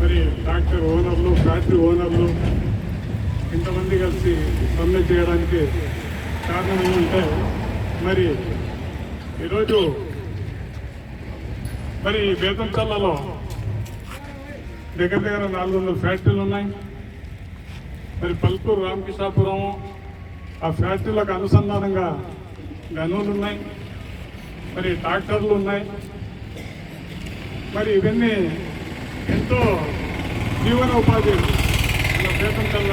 మరి ట్రాక్టర్ ఓనర్లు ఫ్యాక్టరీ ఓనర్లు ఇంతమంది కలిసి సమ్మె చేయడానికి కారణం ఏమంటే మరి ఈరోజు మరి బేతంచల్లలో దగ్గర దగ్గర నాలుగు వందల ఫ్యాక్టరీలు ఉన్నాయి. మరి పల్పూరు రామకృష్ణాపురం ఆ ఫ్యాక్టరీలకు అనుసంధానంగా గనులు ఉన్నాయి. మరి ట్రాక్టర్లు ఉన్నాయి. మరి ఇవన్నీ ఎంతో జీవనోపాధి మన బేతంచల్ల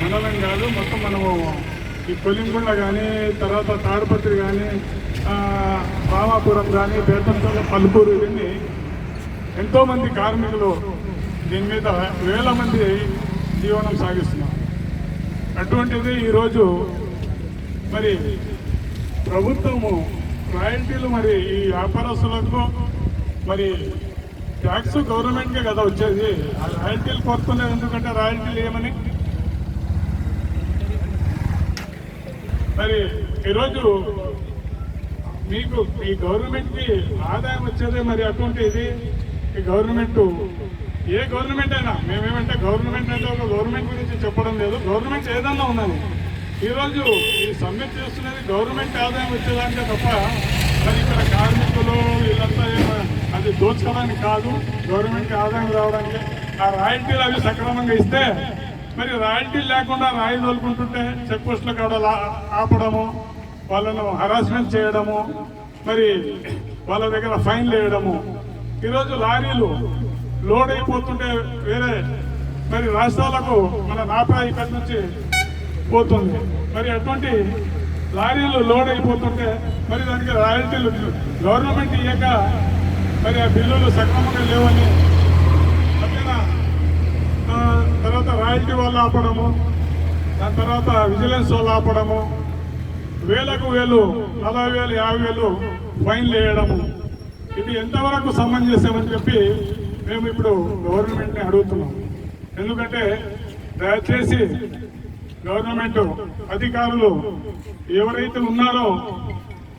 మండలం కాదు. మొత్తం మనము ఈ కొలింగుండ కానీ తర్వాత తాడిపత్రి కానీ రామాపురం కానీ బేతంచల్ల పలుకూరు ఇవన్నీ ఎంతోమంది కార్మికులు దీని మీద వేల మంది జీవనం సాగిస్తున్నారు. అటువంటిది ఈరోజు మరి ప్రభుత్వము రాయల్టీలు మరి ఈ వ్యాపారస్తులకు మరి ట్యాక్స్ గవర్నమెంట్కే కదా వచ్చేది. రాయల్టీలు కోరుతున్నారు ఎందుకంటే రాయల్టీలు ఏమని? మరి ఈరోజు మీకు ఈ గవర్నమెంట్కి ఆదాయం వచ్చేదే మరి అటువంటి ఇది? ఈ గవర్నమెంట్ ఏ గవర్నమెంట్ అయినా మేమేమంటే గవర్నమెంట్ అంటే ఒక గవర్నమెంట్ గురించి చెప్పడం లేదు. గవర్నమెంట్ ఏదన్నా ఉన్నది. ఈరోజు ఈ సమ్మె చేస్తున్నది గవర్నమెంట్ ఆదాయం వచ్చేదానికే తప్ప మరి ఇక్కడ కార్మికులు వీళ్ళంతా ఏమో అది దోచుకోవడానికి కాదు గవర్నమెంట్ ఆదాయం రావడానికి. ఆ రాయల్టీలు అవి సక్రమంగా ఇస్తే మరి రాయల్టీలు లేకుండా రాయి తోలుకుంటుంటే చెక్ పోస్టుల కాడ ఆపడము వాళ్ళను హరాస్మెంట్ చేయడము మరి వాళ్ళ దగ్గర ఫైన్లు వేయడము ఈరోజు లారీలు లోడ్ అయిపోతుంటే వేరే మరి రాష్ట్రాలకు మన నాపా ఇక్కడి నుంచి పోతుంది. మరి అటువంటి లారీలు లోడ్ అయిపోతుంటే మరి దానికి రాయల్టీలు గవర్నమెంట్ ఇయ్యక మరి ఆ బిల్లులు సక్రమంగా లేవని తర్వాత రాయల్టీ వాళ్ళు ఆపడము దాని తర్వాత విజిలెన్స్ వాళ్ళు ఆపడము వేలకు వేలు నలభై వేలు యాభై వేలు ఫైన్లు వేయడము ఇది ఎంతవరకు సమంజసమని చెప్పి మేము ఇప్పుడు గవర్నమెంట్ని అడుగుతున్నాం. ఎందుకంటే దయచేసి గవర్నమెంట్ అధికారులు ఎవరైతే ఉన్నారో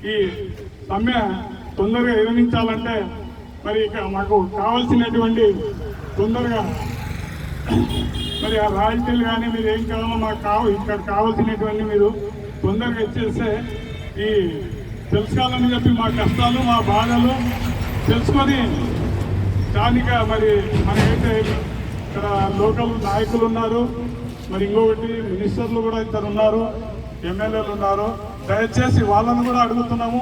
ఈ సమ్మె తొందరగా విరమించాలంటే మరి ఇక మాకు కావాల్సినటువంటి తొందరగా మరి ఆ రాయితీలు కానీ మీరు ఏం కావాలో మాకు కావు ఇక్కడ కావాల్సినటువంటి మీరు తొందరగా ఇచ్చేస్తే ఈ తెలుసుకోవాలని చెప్పి మా కష్టాలు మా బాధలు తెలుసుకొని స్థానిక మరి మనకైతే ఇక్కడ లోకల్ నాయకులు ఉన్నారు మరి ఇంకొకటి మినిస్టర్లు కూడా ఇద్దరు ఉన్నారు ఎమ్మెల్యేలు ఉన్నారు. దయచేసి వాళ్ళని కూడా అడుగుతున్నాము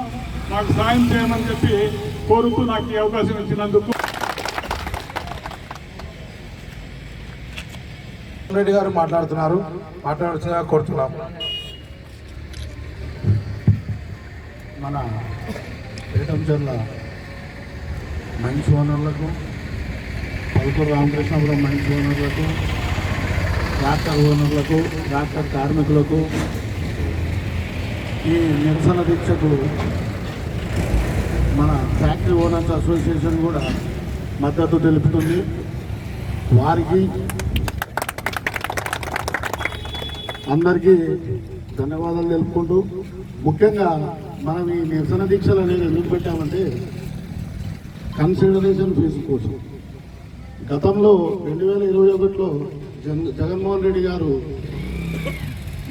మాకు సాయం చేయమని చెప్పి కోరుతూ నాకు ఈ అవకాశం ఇచ్చినందుకు రెడ్డి గారు మాట్లాడుతున్నారు. మాట్లాడుతున్నా కోరుతున్నాం మన ఏటంచర్ల మైన్స్ ఓనర్లకు పలుకూరు రామకృష్ణపురం మైన్స్ ఓనర్లకు ట్రాక్టర్ ఓనర్లకు ట్రాక్టర్ కార్మికులకు ఈ నిరసన దీక్షకు మన ఫ్యాక్టరీ ఓనర్స్ అసోసియేషన్ కూడా మద్దతు తెలుపుతుంది. వారికి అందరికీ ధన్యవాదాలు తెలుపుకుంటూ ముఖ్యంగా మనం ఈ నిరసన దీక్షలు అనేది ఎందుకు పెట్టామంటే కన్సిడరేషన్ ఫీజు కోసం. గతంలో రెండు వేల ఇరవై ఒకటిలో జగన్ జగన్మోహన్ రెడ్డి గారు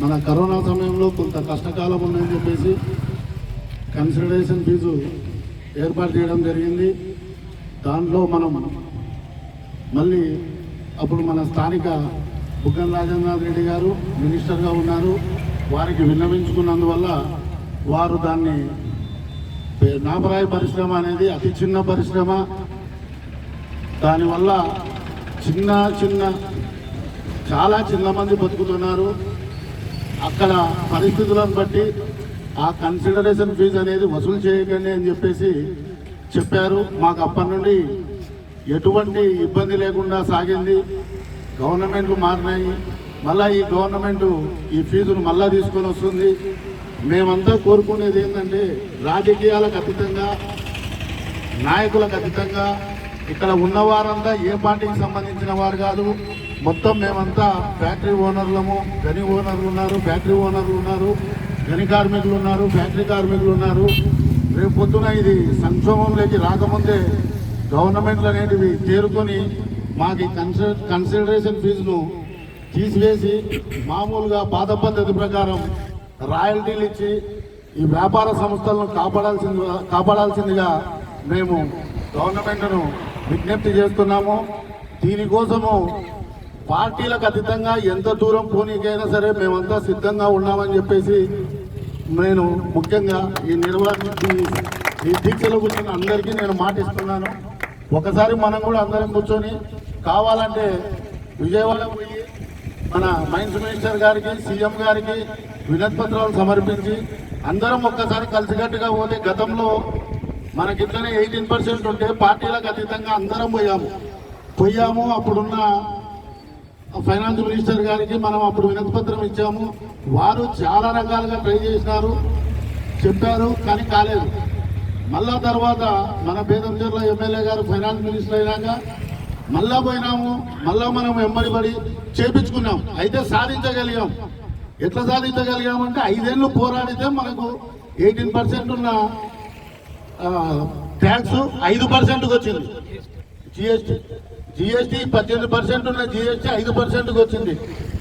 మన కరోనా సమయంలో కొంత కష్టకాలం ఉందని చెప్పేసి కన్సిడరేషన్ ఫీజు ఏర్పాటు చేయడం జరిగింది. దాంట్లో మనం మళ్ళీ అప్పుడు మన స్థానిక బుగ్గన రాజేంద్రనాథ్ రెడ్డి గారు మినిస్టర్గా ఉన్నారు. వారికి విన్నవించుకున్నందువల్ల వారు దాన్ని నాపరాయ పరిశ్రమ అనేది అతి చిన్న పరిశ్రమ. దానివల్ల చిన్న చిన్న చాలా చిన్న మంది బతుకుతున్నారు. అక్కడ పరిస్థితులను బట్టి ఆ కన్సిడరేషన్ ఫీజు అనేది వసూలు చేయకండి అని చెప్పేసి చెప్పారు. మాకు అప్పటి నుండి ఎటువంటి ఇబ్బంది లేకుండా సాగింది. గవర్నమెంట్లు మారినాయి. మళ్ళీ ఈ గవర్నమెంట్ ఈ ఫీజును మళ్ళా తీసుకొని వస్తుంది. మేమంతా కోరుకునేది ఏంటంటే రాజకీయాలకు అతీతంగా నాయకులకు అతీతంగా ఇక్కడ ఉన్నవారంతా ఏ పార్టీకి సంబంధించిన వారు కాదు. మొత్తం మేమంతా ఫ్యాక్టరీ ఓనర్లము గని ఓనర్లు ఉన్నారు ఫ్యాక్టరీ ఓనర్లు ఉన్నారు. గని కార్మికులు ఉన్నారు ఫ్యాక్టరీ కార్మికులు ఉన్నారు. రేపు పొద్దున ఇది సంక్షోభంలోకి రాకముందే గవర్నమెంట్లు అనేటివి చేరుకొని మాకు కన్సిడరేషన్ ఫీజును తీసివేసి మామూలుగా పాత పద్ధతి ప్రకారం రాయల్టీలు ఇచ్చి ఈ వ్యాపార సంస్థలను కాపాడాల్సింది కాపాడాల్సిందిగా మేము గవర్నమెంట్ను విజ్ఞప్తి చేస్తున్నాము. దీనికోసము పార్టీలకు అతీతంగా ఎంత దూరం పోనీకైనా సరే మేమంతా సిద్ధంగా ఉన్నామని చెప్పేసి నేను ముఖ్యంగా ఈ నిర్వహణ ఈ దీక్షలో కూర్చున్న అందరికీ నేను మాటిస్తున్నాను ఒకసారి మనం కూడా అందరం కూర్చొని కావాలంటే విజయవాడ పోయి మన మైన్స్ మినిస్టర్ గారికి సీఎం గారికి వినత్పత్రాలు సమర్పించి అందరం ఒక్కసారి కలిసికట్టుగా పోతే గతంలో మనకిట్లనే ఎయిటీన్ పర్సెంట్ ఉంటే పార్టీలకు అతీతంగా అందరం పోయాము. పోయాము అప్పుడున్న ఫైనాన్స్ మినిస్టర్ గారికి మనం అప్పుడు వినతి పత్రం ఇచ్చాము. వారు చాలా రకాలుగా ట్రై చేసినారు చెప్పారు కానీ కాలేదు. మళ్ళా తర్వాత మన బేదంచర్ల ఎమ్మెల్యే గారు ఫైనాన్స్ మినిస్టర్ అయినాక మళ్ళా పోయినాము మళ్ళా మనం వెంబడి పడి చేపించుకున్నాం. అయితే సాధించగలిగాం. ఎట్లా సాధించగలిగామంటే ఐదేళ్ళు పోరాడితే మనకు ఎయిటీన్ పర్సెంట్ ఉన్న ట్యాక్స్ ఐదు పర్సెంట్కి వచ్చింది. జిఎస్టీ జిఎస్టీ పద్దెనిమిది పర్సెంట్ ఉన్న జిఎస్టీ ఐదు పర్సెంట్కి వచ్చింది.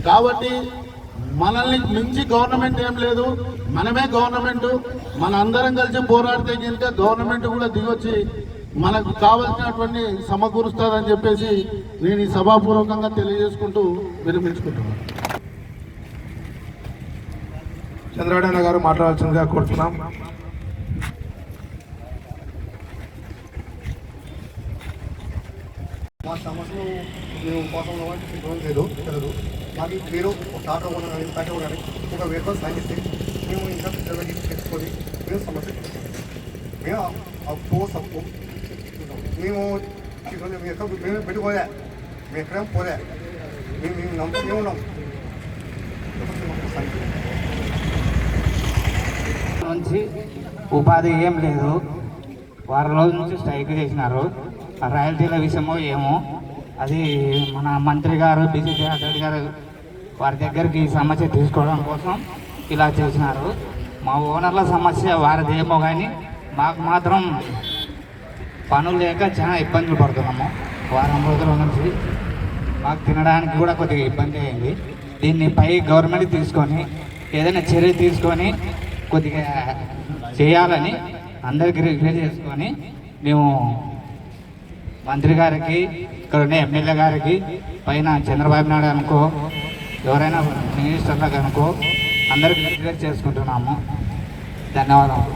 కాబట్టి మనల్ని మించి గవర్నమెంట్ ఏం లేదు. మనమే గవర్నమెంట్ మన అందరం కలిసి పోరాడితే కనుక గవర్నమెంట్ కూడా దిగొచ్చి మనకు కావలసినటువంటి సమకూరుస్తుందని చెప్పేసి నేను ఈ సభాపూర్వకంగా తెలియజేసుకుంటూ విరమించుకుంటున్నాను. చంద్రాడన్న గారు మాట్లాడాల్సిందిగా కోరుతున్నాం. మా సమస్యలు మేము కోసం లేదు తెలియదు మాకు మీరు ఒక టాటా ఓనర్ కానీ టాటా కానీ ఒక వెహికల్ సాగిస్తే మేము ఇంకా పిల్లలకి తెచ్చుకొని మేము సమస్య మేము అప్పు సప్పు మేము మేము ఎక్కడ మేము పెట్టుకోలే మేము ఎక్కడేం పోలే. మేము మేము నమ్ము ఉన్నాం. నుంచి ఉపాధి ఏం లేదు. వారం రోజుల నుంచి స్ట్రైక్ చేసినారు. రాయల్టీల విషయమో ఏమో. అది మన మంత్రి గారు బీసీసీ అధ్యక్షుడు గారు వారి దగ్గరికి ఈ సమస్య తీసుకోవడం కోసం ఇలా చేసినారు. మా ఓనర్ల సమస్య వారిది ఏమో కానీ మాకు మాత్రం పనులు లేక చాలా ఇబ్బందులు పడుతున్నాము. వారం రోజుల నుంచి మాకు తినడానికి కూడా కొద్దిగా ఇబ్బంది అయింది. దీన్ని పై గవర్నమెంట్ తీసుకొని ఏదైనా చర్య తీసుకొని కొద్దిగా చేయాలని అందరికి రిక్వెస్ట్ చేసుకొని మేము మంత్రి గారికి ఇక్కడ ఉన్న ఎమ్మెల్యే గారికి పైన చంద్రబాబు నాయుడు అనుకో ఎవరైనా మినిస్టర్లకు అనుకో అందరికి రిక్వెస్ట్ చేసుకుంటున్నాము. ధన్యవాదాలు.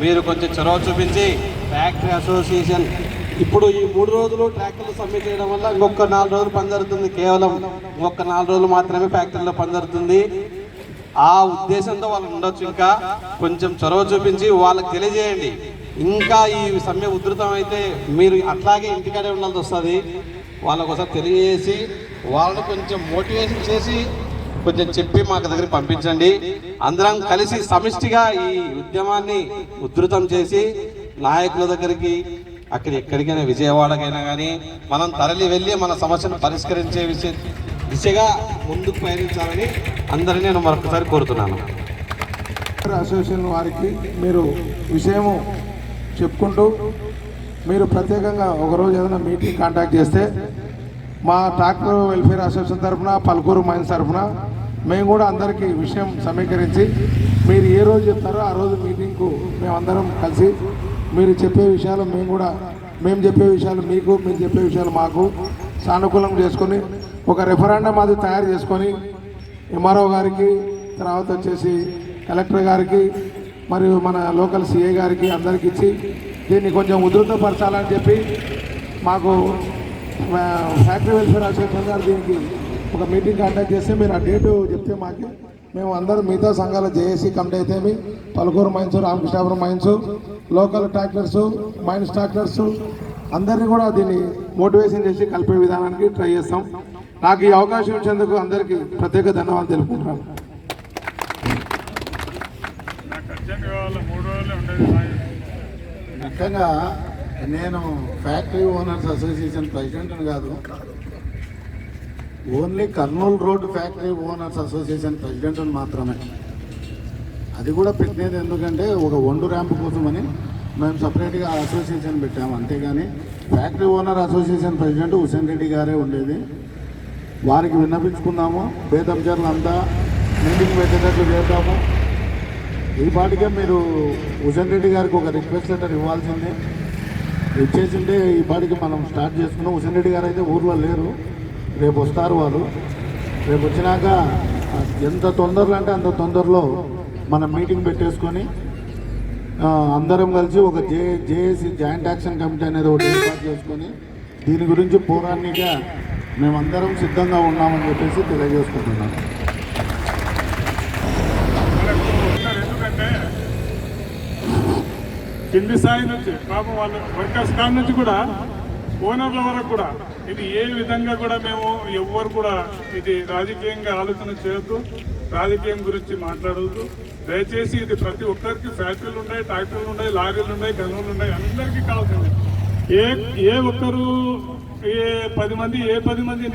మీరు కొంచెం చొరవ చూపించి ఫ్యాక్టరీ అసోసియేషన్ ఇప్పుడు ఈ మూడు రోజులు ట్రాక్టర్లు సమ్మె చేయడం వల్ల ఇంకొక నాలుగు రోజులు పని జరుగుతుంది. కేవలం ఇంకొక నాలుగు రోజులు మాత్రమే ఫ్యాక్టరీలో పని జరుగుతుంది. ఆ ఉద్దేశంతో వాళ్ళు ఉండొచ్చు ఇంకా. కొంచెం చొరవ చూపించి వాళ్ళకి తెలియజేయండి. ఇంకా ఈ సమ్మె ఉధృతం అయితే మీరు అట్లాగే ఇంటికాడే ఉండాల్సి వస్తుంది. వాళ్ళకు ఒకసారి తెలియజేసి వాళ్ళని కొంచెం మోటివేషన్ చేసి కొంచెం చెప్పి మాకు దగ్గరికి పంపించండి. అందరం కలిసి సమిష్టిగా ఈ ఉద్యమాన్ని ఉధృతం చేసి నాయకుల దగ్గరికి అక్కడ ఎక్కడికైనా విజయవాడకైనా కానీ మనం తరలి వెళ్ళి మన సమస్యను పరిష్కరించే విషయ దిశగా ముందుకు పయనించాలని అందరినీ నేను మరొకసారి కోరుతున్నాను. అసోసియేషన్ వారికి మీరు విషయము చెప్పుకుంటూ మీరు ప్రత్యేకంగా ఒకరోజు ఏదైనా మీటింగ్ కాంటాక్ట్ చేస్తే మా ట్రాక్టర్ వెల్ఫేర్ అసోసియేషన్ తరఫున పలుకూరు మైన్స్ తరఫున మేము కూడా అందరికీ విషయం సమీకరించి మీరు ఏ రోజు చెప్తారో ఆ రోజు మీటింగ్కు మేమందరం కలిసి మీరు చెప్పే విషయాలు మేము కూడా మేము చెప్పే విషయాలు మీకు మీరు చెప్పే విషయాలు మాకు సానుకూలం చేసుకొని ఒక రెఫరెండం అది తయారు చేసుకొని ఎంఆర్ఓ గారికి తర్వాత వచ్చేసి కలెక్టర్ గారికి మరియు మన లోకల్ సీఏ గారికి అందరికి ఇచ్చి దీన్ని కొంచెం ఉధృతపరచాలని చెప్పి మాకు ఫ్యాక్టరీ వెల్ఫేర్ అసోసియేషన్ గారు దీనికి ఒక మీటింగ్ కండక్ట్ చేస్తే మీరు ఆ డేటు చెప్తే మాకు మేము అందరూ మిగతా సంఘాల జేఏసీ కమిటీ అయితేమి Palukuru mines Ramakrishnapuram mines local tractors mines tractors అందరినీ కూడా దీన్ని మోటివేషన్ చేసి కలిపే విధానానికి ట్రై చేస్తాం. నాకు ఈ అవకాశం ఇచ్చేందుకు అందరికీ ప్రత్యేక ధన్యవాదాలు తెలుపుకుంటున్నాను. ముఖ్యంగా నేను ఫ్యాక్టరీ ఓనర్స్ అసోసియేషన్ ప్రెసిడెంట్ని కాదు only Kurnool road factory owners association president అని మాత్రమే. అది కూడా పెట్టినది ఎందుకంటే ఒక ఒండు ర్యాంప్ కోసమని మేము సపరేట్గా అసోసియేషన్ పెట్టాము అంతేగాని factory owner association president Hussain Reddy గారే ఉండేది. వారికి విన్నపించుకుందాము. బేదంచర్లు అంతా మీటింగ్ పెట్టేటట్లు చేద్దాము. ఈ పాటికే మీరు హుసేన్ రెడ్డి గారికి ఒక రిక్వెస్ట్ లెటర్ ఇవ్వాల్సిందే. ఇచ్చేసింటే ఈ పాటికి మనం స్టార్ట్ చేసుకున్నాం. హుసేన్ రెడ్డి గారు అయితే ఊర్లో లేరు. రేపు వస్తారు వారు రేపు వచ్చినాక ఎంత తొందరలో అంటే అంత తొందరలో మనం మీటింగ్ పెట్టేసుకొని అందరం కలిసి ఒక J JAC joint action committee అనేది ఒకటి ఏర్పాటు చేసుకొని దీని గురించి పోరాడిగా మేమందరం సిద్ధంగా ఉన్నామని చెప్పేసి తెలియజేసుకుంటున్నాం. ఎందుకంటే కింది స్థాయి నుంచి పాపం వాళ్ళ వర్కర్స్ కాడ నుంచి కూడా ఓనర్ల వరకు కూడా ఇది ఏ విధంగా కూడా మేము ఎవ్వరు కూడా ఇది రాజకీయంగా ఆలోచన చేయొద్దు రాజకీయం గురించి మాట్లాడవద్దు దయచేసి ఇది ప్రతి ఒక్కరికి ఫ్యాక్టరీలు ఉన్నాయి ట్రాక్టర్లు ఉన్నాయి లారీలు ఉన్నాయి గనులు ఉన్నాయి అందరికీ కావాల్సింది. ఏ ఏ ఒక్కరు ఏ పది మంది ఏ పది మంది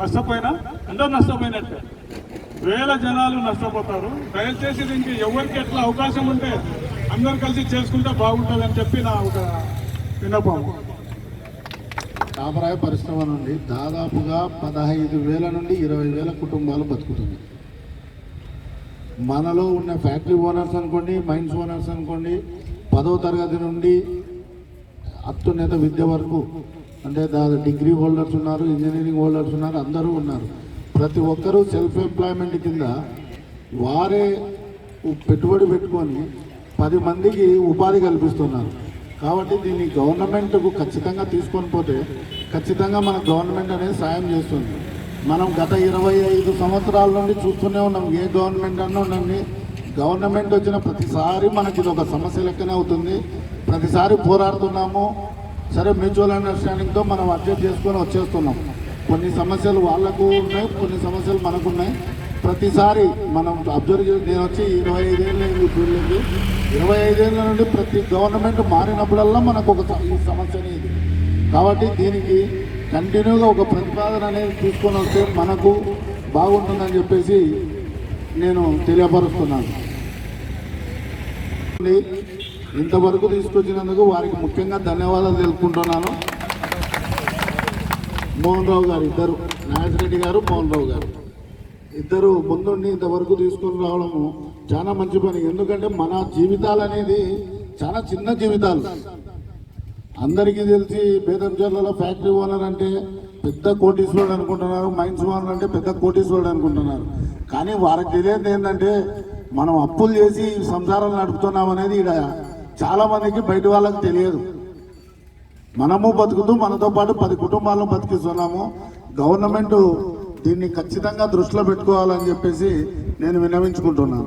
నష్టపోయినా అందరూ నష్టపోయినట్టే. వేల జనాలు నష్టపోతారు. దయచేసి దీనికి ఎవరికి ఎట్లా అవకాశం ఉంటే అందరు కలిసి చేసుకుంటే బాగుంటుంది అని చెప్పి నా ఒక విన్నపం. చాపరాయ పరిశ్రమ నుండి దాదాపుగా పదహైదు వేల నుండి ఇరవై వేల కుటుంబాలు బతుకుతుంది. మనలో ఉన్న ఫ్యాక్టరీ ఓనర్స్ అనుకోండి మైన్స్ ఓనర్స్ అనుకోండి పదో తరగతి నుండి అత్యున్నత విద్య వరకు అంటే దాని డిగ్రీ హోల్డర్స్ ఉన్నారు ఇంజనీరింగ్ హోల్డర్స్ ఉన్నారు అందరూ ఉన్నారు. ప్రతి ఒక్కరూ సెల్ఫ్ ఎంప్లాయ్మెంట్ కింద వారే పెట్టుబడి పెట్టుకొని పది మందికి ఉపాధి కల్పిస్తున్నారు. కాబట్టి దీన్ని గవర్నమెంట్కు ఖచ్చితంగా తీసుకొని పోతే ఖచ్చితంగా మన గవర్నమెంట్ అనేది సాయం చేస్తుంది. మనం గత ఇరవై ఐదు సంవత్సరాల నుండి చూస్తూనే ఉన్నాం ఏ గవర్నమెంట్ అన్నా ఉండండి. గవర్నమెంట్ వచ్చిన ప్రతిసారి మనకి ఇది ఒక సమస్య లెక్కనే అవుతుంది. ప్రతిసారి పోరాడుతున్నాము. సరే మ్యూచువల్ అండర్స్టాండింగ్తో మనం అడ్జస్ట్ చేసుకొని వచ్చేస్తున్నాం. కొన్ని సమస్యలు వాళ్ళకు ఉన్నాయి కొన్ని సమస్యలు మనకు ఉన్నాయి. ప్రతిసారి మనం అబ్జర్వ్ నేను వచ్చి ఇరవై ఐదేళ్ళ ఫీల్డ్కి ఇరవై ఐదేళ్ళ నుండి ప్రతి గవర్నమెంట్ మారినప్పుడల్లా మనకు ఒక ఈ సమస్య అనేది కాబట్టి దీనికి కంటిన్యూగా ఒక ప్రతిపాదన అనేది తీసుకొని వస్తే మనకు బాగుంటుందని చెప్పేసి నేను తెలియపరుస్తున్నాను. ఇంతవరకు తీసుకొచ్చినందుకు వారికి ముఖ్యంగా ధన్యవాదాలు తెలుపుకుంటున్నాను. మోహన్ రావు గారు ఇద్దరు నాగరెడ్డి గారు మోహన్ రావు గారు. ఇద్దరు ముందుండి ఇంతవరకు తీసుకొని రావడము చాలా మంచి పని. ఎందుకంటే మన జీవితాలు అనేది చాలా చిన్న జీవితాలు. అందరికీ తెలిసి బేదంచర్లలో ఫ్యాక్టరీ ఓనర్ అంటే పెద్ద కోటీశ్వరుడు అనుకుంటున్నారు. మైన్స్ ఓనర్ అంటే పెద్ద కోటీశ్వరుడు అనుకుంటున్నారు. కానీ వారికి తెలియదు ఏంటంటే మనం అప్పులు చేసి సంసారాలు నడుపుతున్నాం అనేది ఇక్కడ చాలా మందికి బయట వాళ్ళకి తెలియదు. మనము బతుకుతూ మనతో పాటు పది కుటుంబాలను బతికిస్తున్నాము. గవర్నమెంట్ దీన్ని ఖచ్చితంగా దృష్టిలో పెట్టుకోవాలని చెప్పేసి నేను విన్నవించుకుంటున్నాను.